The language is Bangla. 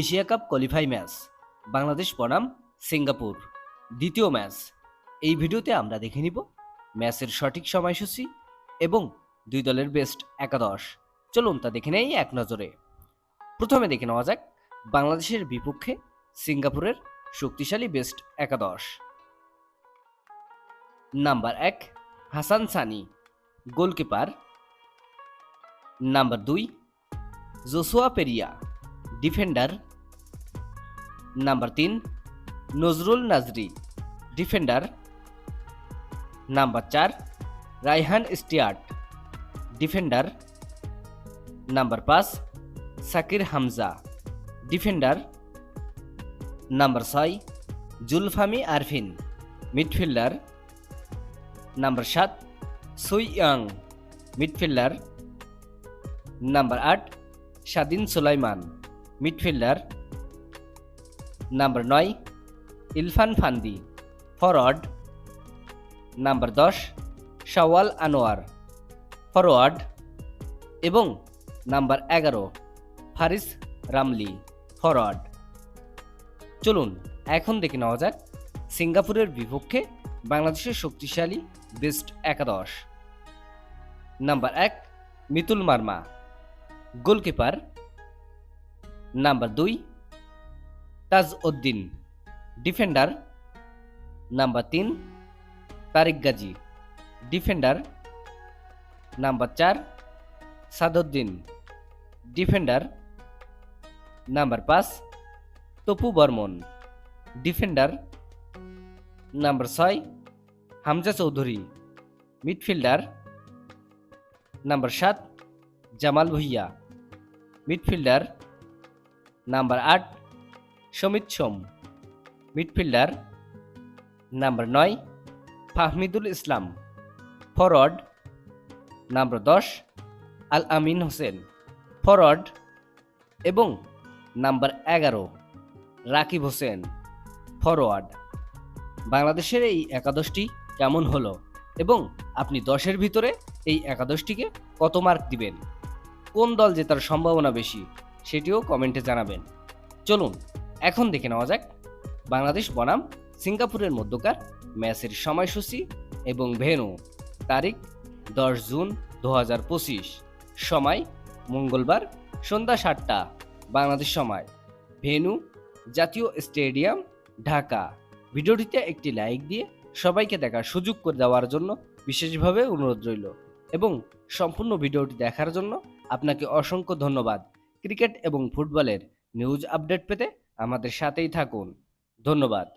Asia cup qualify match Bangladesh বনাম সিঙ্গাপুর। দ্বিতীয় ম্যাচ এই ভিডিওতে আমরা দেখে নিব ম্যাচের সঠিক সময়সূচি এবং দুই দলের বেস্ট একাদশ। চলুন তা দেখে নেই এক নজরে। প্রথমে দেখে নেওয়া যাক বাংলাদেশের বিপক্ষে সিঙ্গাপুরের শক্তিশালী বেস্ট একাদশ। নাম্বার এক, হাসান সানি, গোলকিপার। নাম্বার দুই, জোসুয়া পেরিয়া। ডিফেন্ডার নাম্বার তিন নজরুল নাজরি, ডিফেন্ডার নাম্বার চার রাইহান স্টিয়ার্ট, ডিফেন্ডার নাম্বার পাঁচ সাকির হামজা, ডিফেন্ডার নাম্বার ছয় জুলফামি আরফিন, মিডফিল্ডার নাম্বার সাত সুই ইয়াং, মিডফিল্ডার নাম্বার আট স্বাধীন সুলাইমান। মিডফিল্ডার নাম্বার নয় ইলফান ফান্দি ফরওয়ার্ড নাম্বার দশ শাওয়াল আনোয়ার ফরওয়ার্ড এবং নাম্বার এগারো ফারিস রামলি ফরওয়ার্ড চলুন, এখন দেখে নেওয়া যাক সিঙ্গাপুরের বিপক্ষে বাংলাদেশের শক্তিশালী বেস্ট একাদশ। নাম্বার এক, মিতুল মার্মা। গোলকিপার নাম্বার দুই তাজ উদ্দিন ডিফেন্ডার। নাম্বার তিন, তারিক গাজী। ডিফেন্ডার। নাম্বার চার, সাদউদ্দিন। ডিফেন্ডার। নাম্বার পাঁচ, তপু বর্মন। ডিফেন্ডার। নাম্বার ছয়, হামজা চৌধুরী। মিডফিল্ডার। নাম্বার সাত, জামাল ভুইয়া। মিডফিল্ডার। নাম্বার আট, সমিত সোম, মিডফিল্ডার। নাম্বার নয়, ফাহমিদুল ইসলাম ফরওয়ার্ড নাম্বার দশ আল আমিন হোসেন ফরওয়ার্ড এবং নাম্বার এগারো, রাকিব হোসেন ফরওয়ার্ড বাংলাদেশের এই একাদশটি কেমন হলো? এবং আপনি দশের ভিতরে এই একাদশটিকে কত মার্ক দিবেন? কোন দল জেতার সম্ভাবনা বেশি? সেটিও কমেন্টে জানাবেন। চলুন, এখন দেখে নেওয়া যাক। বাংলাদেশ বনাম, সিঙ্গাপুরের মধ্যকার, ম্যাচের সময়সূচি এবং ভেনু তারিখ, দশ জুন দু হাজার পঁচিশ। সময়, মঙ্গলবার, সন্ধ্যা সাতটা। বাংলাদেশ সময়। ভেনু জাতীয় স্টেডিয়াম, ঢাকা। ভিডিওটিতে একটি লাইক দিয়ে সবাইকে দেখার সুযোগ করে দেওয়ার জন্য বিশেষভাবে অনুরোধ রইল। এবং সম্পূর্ণ ভিডিওটি দেখার জন্য আপনাকে অসংখ্য ধন্যবাদ। ক্রিকেট এবং ফুটবলের নিউজ আপডেট পেতে আমাদের সাথেই থাকুন। ধন্যবাদ।